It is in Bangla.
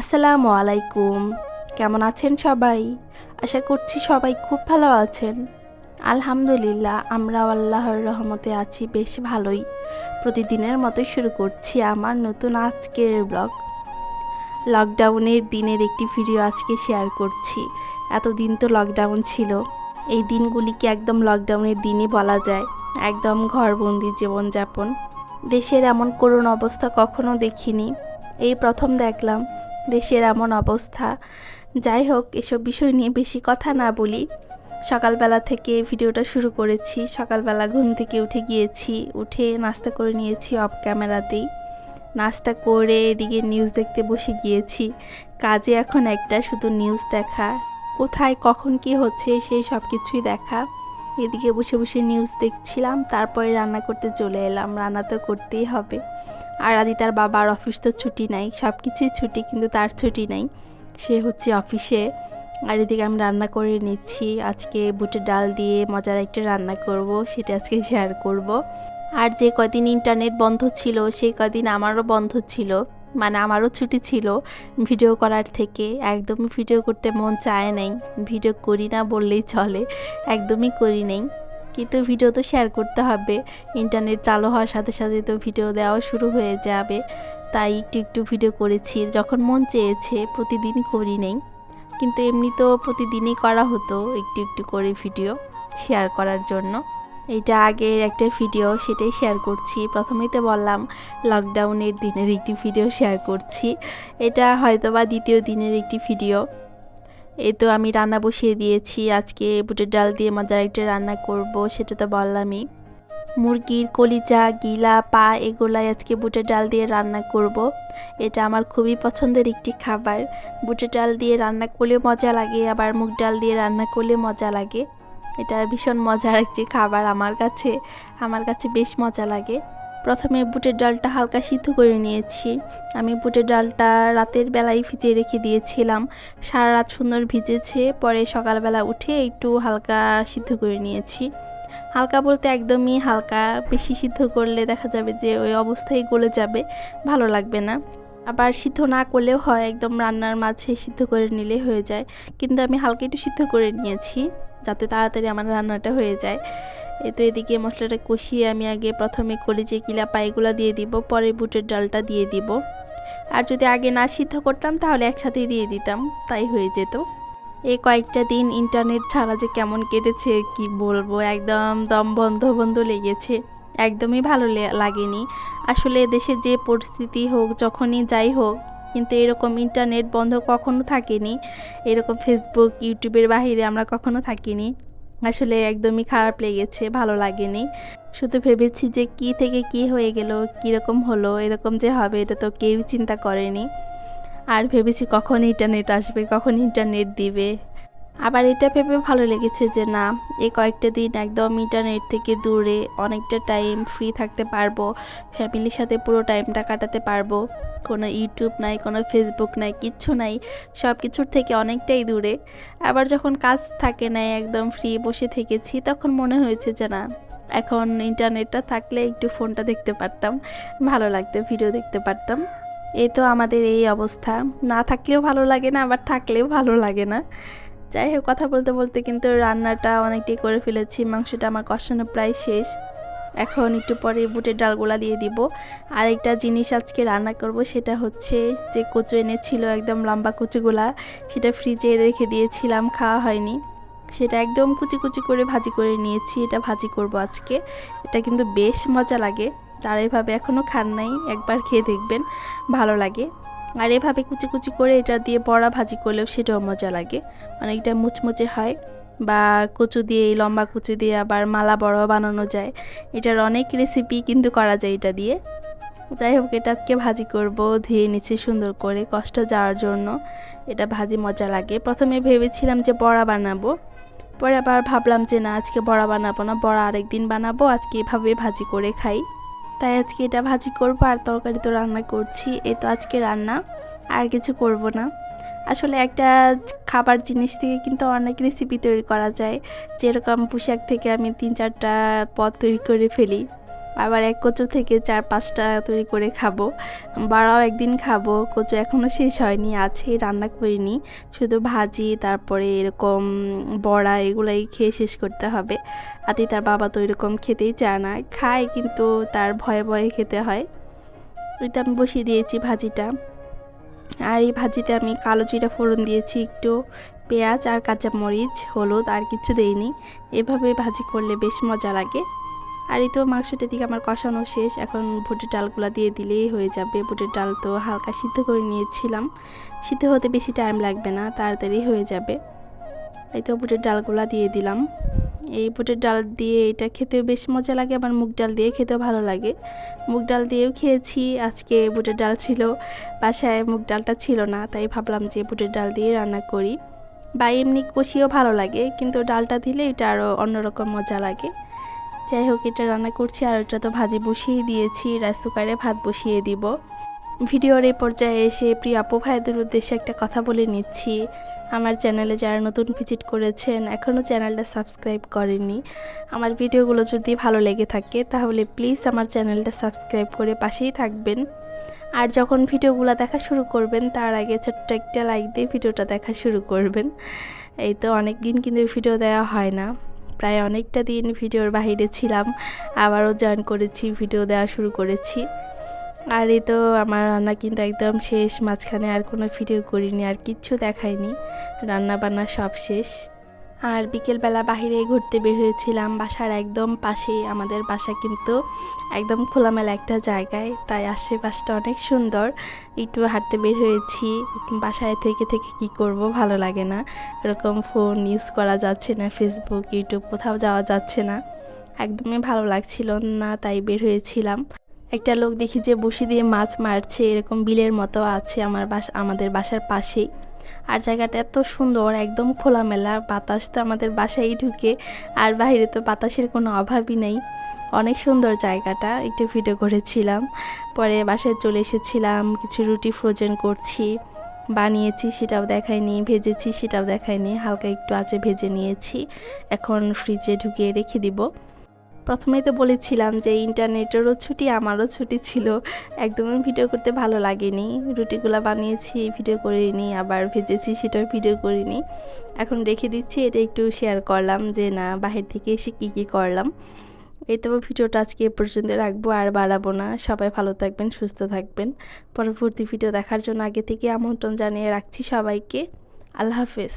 আসসালামু আলাইকুম। কেমন আছেন সবাই? আশা করছি সবাই খুব ভালো আছেন। আলহামদুলিল্লাহ, আমরাও আল্লাহর রহমতে আছি, বেশ ভালোই। প্রতিদিনের মতো শুরু করছি আমার নতুন আজকের ব্লগ লকডাউনের দিনের একটি ভিডিও আজকে শেয়ার করছি। এতদিন তো লকডাউন ছিল। এই দিনগুলিকে একদম লকডাউনের দিনই বলা যায়। একদম ঘরবন্দি জীবনযাপন। দেশের এমন করুণ অবস্থা কখনো দেখিনি। এই প্রথম দেখলাম দেশের এমন অবস্থা। যাই হোক, এসব বিষয় নিয়ে বেশি কথা না বলি। সকালবেলা থেকে ভিডিওটা শুরু করেছি। সকালবেলা ঘুম থেকে উঠে গিয়েছি। উঠে নাস্তা করে নিয়েছি অফ ক্যামেরাতেই নাস্তা করে এদিকে নিউজ দেখতে বসে গিয়েছি। কাজে এখন একটা শুধু নিউজ দেখা। কোথায়, কখন, কি হচ্ছে সেই সব কিছুই দেখা। এদিকে বসে বসে নিউজ দেখছিলাম। তারপরে রান্না করতে চলে এলাম। রান্না তো করতেই হবে। আর আদি তার বাবার অফিস তো ছুটি নাই সব কিছুই ছুটি কিন্তু তার ছুটি নাই। সে হচ্ছে অফিসে আর এদিকে আমি রান্না করে নিচ্ছি, আজকে বুটের ডাল দিয়ে মজার একটা রান্না করব, সেটা আজকে শেয়ার করব। আর যে কদিন ইন্টারনেট বন্ধ ছিল, সেই কদিন আমারও বন্ধ ছিল মানে আমারও ছুটি ছিল ভিডিও করার থেকে। একদমই ভিডিও করতে মন চায় নাই ভিডিও করি না বললেই চলে, একদমই করি নেই। কিন্তু ভিডিও তো শেয়ার করতে হবে। ইন্টারনেট চালু হওয়ার সাথে সাথে তো ভিডিও দেওয়া শুরু হয়ে যাবে। তাই একটু একটু ভিডিও করেছি, যখন মন চেয়েছে প্রতিদিন করি নেই। কিন্তু এমনি তো প্রতিদিনই করা হতো একটু একটু করে ভিডিও শেয়ার করার জন্য। এটা আগের একটা ভিডিও সেটাই শেয়ার করছি। প্রথমেই তো বললাম লকডাউনের দিনের একটি ভিডিও শেয়ার করছি। এটা হয়তো বা দ্বিতীয় দিনের একটি ভিডিও এই তো আমি রান্না বসিয়ে দিয়েছি। আজকে বুটের ডাল দিয়ে মজার একটা রান্না করব, সেটা তো বললামই। মুরগির কলিজা, গিলা, পা, এগুলাই আজকে বুটের ডাল দিয়ে রান্না করব। এটা আমার খুবই পছন্দের একটি খাবার। বুটের ডাল দিয়ে রান্না করলে মজা লাগে, আবার মুগ ডাল দিয়ে রান্না করলে মজা লাগে। এটা ভীষণ মজার একটি খাবার আমার কাছে। আমার কাছে বেশ মজা লাগে। প্রথমে বুটের ডালটা হালকা সিদ্ধ করে নিয়েছি। আমি বুটের ডালটা রাতের বেলায় ভিজিয়ে রেখে দিয়েছিলাম। সারা রাত সুন্দর ভিজেছে, পরে সকালবেলা উঠে একটু হালকা সিদ্ধ করে নিয়েছি। হালকা বলতে একদমই হালকা, বেশি সিদ্ধ করলে দেখা যাবে যে ওই অবস্থায় গলে যাবে, ভালো লাগবে না। আবার সিদ্ধ না করলেও হয়, একদম রান্নার মাঝে সিদ্ধ করে নিলে হয়ে যায়। কিন্তু আমি হালকা একটু সিদ্ধ করে নিয়েছি, যাতে তাড়াতাড়ি আমার রান্নাটা হয়ে যায়। এ তো এদিকে মশলাটা কষিয়ে আমি আগে প্রথমে কলিজে কিলা পাইগুলো দিয়ে দিব, পরে বুটের ডালটা দিয়ে দিব। আর যদি আগে না সিদ্ধ করতাম, তাহলে একসাথেই দিয়ে দিতাম, তাই হয়ে যেত। এই কয়েকটা দিন ইন্টারনেট ছাড়া যে কেমন কেটেছে, কি বলব, একদম দম বন্ধ বন্ধ লেগেছে। একদমই ভালো লাগেনি। আসলে দেশের যে পরিস্থিতি হোক, যখনই যাই হোক, কিন্তু এরকম ইন্টারনেট বন্ধ কখনো থাকেনি। এরকম ফেসবুক ইউটিউবের বাহিরে আমরা কখনো থাকিনি। আসলে একদমই খারাপ লেগেছে, ভালো লাগেনি। শুধু ভেবেছি যে কি থেকে কি হয়ে গেল, কীরকম হলো, এরকম যে হবে, এটা তো কেউই চিন্তা করেনি। আর ভেবেছি কখন ইন্টারনেট আসবে, কখন ইন্টারনেট দিবে। আবার এটা ভেবে ভালো লেগেছে যে না এই কয়েকটা দিন একদম ইন্টারনেট থেকে দূরে অনেকটা টাইম ফ্রি থাকতে পারব ফ্যামিলির সাথে পুরো টাইমটা কাটাতে পারব। কোনো ইউটিউব নাই, কোনো ফেসবুক নাই, কিচ্ছু নাই সব কিছুর থেকে অনেকটাই দূরে। আবার যখন কাজ থাকে নাই একদম ফ্রি বসে থেকেছি, তখন মনে হয়েছে যে না, এখন ইন্টারনেটটা থাকলে একটু ফোনটা দেখতে পারতাম, ভালো লাগতো ভিডিও দেখতে পারতাম। এই তো আমাদের এই অবস্থা। না থাকলেও ভালো লাগে না, আবার থাকলেও ভালো লাগে না। যাই হোক, কথা বলতে বলতে কিন্তু রান্নাটা অনেকটাই করে ফেলেছি। মাংসটা আমার কষানো প্রায় শেষ। এখন একটু পরে বুটের ডালগুলা দিয়ে দিব। আরেকটা জিনিস আজকে রান্না করব, সেটা হচ্ছে যে কচু এনেছিল একদম লম্বা কচুগুলা, সেটা ফ্রিজে রেখে দিয়েছিলাম, খাওয়া হয়নি। সেটা একদম কুচি কুচি করে ভাজি করে নিয়েছি, এটা ভাজি করব আজকে। এটা কিন্তু বেশ মজা লাগে। যারা এভাবে এখনও খান নাই, একবার খেয়ে দেখবেন, ভালো লাগে। আর এভাবে কুচি কুচি করে এটা দিয়ে বড়া ভাজি করলেও সেটাও মজা লাগে। অনেকটা মুচমুচে হয় বা কচু দিয়ে, এই লম্বা কুচু দিয়ে আবার মালা বড় বানানো যায়। এটার অনেক রেসিপি কিন্তু করা যায় এটা দিয়ে। যাই হোক, এটা আজকে ভাজি করব, ধুয়ে নিচ্ছি সুন্দর করে কষ্ট যাওয়ার জন্য। এটা ভাজি মজা লাগে। প্রথমে ভেবেছিলাম যে বড়া বানাবো, পরে আবার ভাবলাম যে না, আজকে বড়া বানাবো না, বড়া আরেকদিন বানাবো, আজকে এভাবে ভাজি করে খাই। তাই আজকে এটা ভাজি করব আর তরকারি তো রান্না করছি এ তো আজকে রান্না, আর কিছু করব না। আসলে একটা খাবার জিনিস থেকে কিন্তু অনেক রেসিপি তৈরি করা যায়, যেরকম পোশাক থেকে আমি তিন চারটা পদ তৈরি করে ফেলি। আবার এক কচু থেকে চার, পাঁচটা তৈরি করে খাব। বাড়াও একদিন খাব। কচু এখনও শেষ হয়নি আছে রান্না করিনি। শুধু ভাজি, তারপরে এরকম বড়া এগুলাই খেয়ে শেষ করতে হবে। আতি তার বাবা তো এরকম খেতেই চায় না। খায় কিন্তু তার ভয়ে ভয়ে খেতে হয়। এটা আমি বসিয়ে দিয়েছি ভাজিটা। আর এই ভাজিতে আমি কালো জিরা ফোড়ন দিয়েছি, একটু পেঁয়াজ আর কাঁচামরিচ, হলুদ আর কিছু দেইনি। এভাবে ভাজি করলে বেশ মজা লাগে। আর এই তো মাংসটা দিকে আমার কষানো শেষ। এখন বুটের ডালগুলো দিয়ে দিলেই হয়ে যাবে। বুটের ডাল তো হালকা সিদ্ধ করে নিয়েছিলাম। সিদ্ধ হতে বেশি টাইম লাগবে না, তাড়াতাড়ি হয়ে যাবে। এই তো বুটের ডালগুলো দিয়ে দিলাম। এই বুটের ডাল দিয়ে এটা খেতেও বেশ মজা লাগে, আবার মুগ ডাল দিয়ে খেতেও ভালো লাগে। মুগ ডাল দিয়েও খেয়েছি, আজকে বুটের ডাল ছিল। বাসায় মুগ ডালটা ছিল না, তাই ভাবলাম যে বুটের ডাল দিয়ে রান্না করি। বা এমনি কষিয়েও ভালো লাগে, কিন্তু ডালটা দিলে এটা আরও অন্যরকম মজা লাগে। যাই হোক, এটা রান্না করছি আর ওটা তো ভাজি বসিয়ে দিয়েছি রাইস কুকারে ভাত বসিয়ে দিব। ভিডিওর এই পর্যায়ে এসে প্রিয় আপু ভাইদের উদ্দেশ্যে একটা কথা বলে নিচ্ছি। আমার চ্যানেলে যারা নতুন ভিজিট করেছেন, এখনও চ্যানেলটা সাবস্ক্রাইব করেননি। আমার ভিডিওগুলো যদি ভালো লেগে থাকে, তাহলে প্লিজ আমার চ্যানেলটা সাবস্ক্রাইব করে পাশেই থাকবেন। আর যখন ভিডিওগুলো দেখা শুরু করবেন, তার আগে ছোট্ট একটা লাইক দিয়ে ভিডিওটা দেখা শুরু করবেন। এই তো অনেক দিন কিন্তু ভিডিও দেওয়া হয় না। প্রায় অনেকটা দিন ভিডিওর বাইরে ছিলাম, আবারও জয়েন করেছি ভিডিও দেওয়া শুরু করেছি। আর এই তো আমার রান্না কিন্তু একদম শেষ, মাঝখানে আর কোনো ভিডিও করিনি, আর কিচ্ছু দেখায়নি রান্না বান্না সব শেষ। আর বিকেলবেলা বাহিরে ঘুরতে বের হয়েছিলাম। বাসার একদম পাশেই, আমাদের বাসা কিন্তু একদম খোলামেলা একটা জায়গায়। তাই আশেপাশটা অনেক সুন্দর। একটু হাঁটতে বের হয়েছি। বাসায় থেকে থেকে কি করব ভালো লাগে না। এরকম ফোন ইউজ করা যাচ্ছে না ফেসবুক ইউটিউব কোথাও যাওয়া যাচ্ছে না। একদমই ভালো লাগছিল না, তাই বের হয়েছিলাম। একটা লোক দেখি যে বসি দিয়ে মাছ মারছে, এরকম বিলের মতো আছে আমার বাস আমাদের বাসার পাশেই। আর জায়গাটা এত সুন্দর, একদম খোলামেলা বাতাস তো আমাদের বাসায় ঢুকে, আর বাইরে তো বাতাসের কোনো অভাবই নেই। অনেক সুন্দর জায়গাটা, একটু ভিডিও করেছিলাম, পরে বাসায় চলে এসেছিলাম, কিছু রুটি ফ্রোজেন করছি, বানিয়েছি, সেটাও দেখায়নি ভেজেছি, সেটাও দেখায়নি হালকা একটু আছে ভেজে নিয়েছি, এখন ফ্রিজে ঢুকিয়ে রেখে দিব। প্রথমেই তো বলেছিলাম যে ইন্টারনেটেরও ছুটি, আমারও ছুটি ছিল। একদমই ভিডিও করতে ভালো লাগেনি। রুটিগুলো বানিয়েছি, ভিডিও করিনি, আবার ভেজেছি, সেটাও ভিডিও করিনি। এখন রেখে দিচ্ছি, এটা একটু শেয়ার করলাম যে না, বাহির থেকে এসে কী কী করলাম। এই তো ভিডিওটা আজকে এ পর্যন্ত রাখব, আর বাড়াবো না। সবাই ভালো থাকবেন, সুস্থ থাকবেন। পরবর্তী ভিডিও দেখার জন্য আগে থেকে আমন্ত্রণ জানিয়ে রাখছি সবাইকে। আল্লাহ হাফেজ।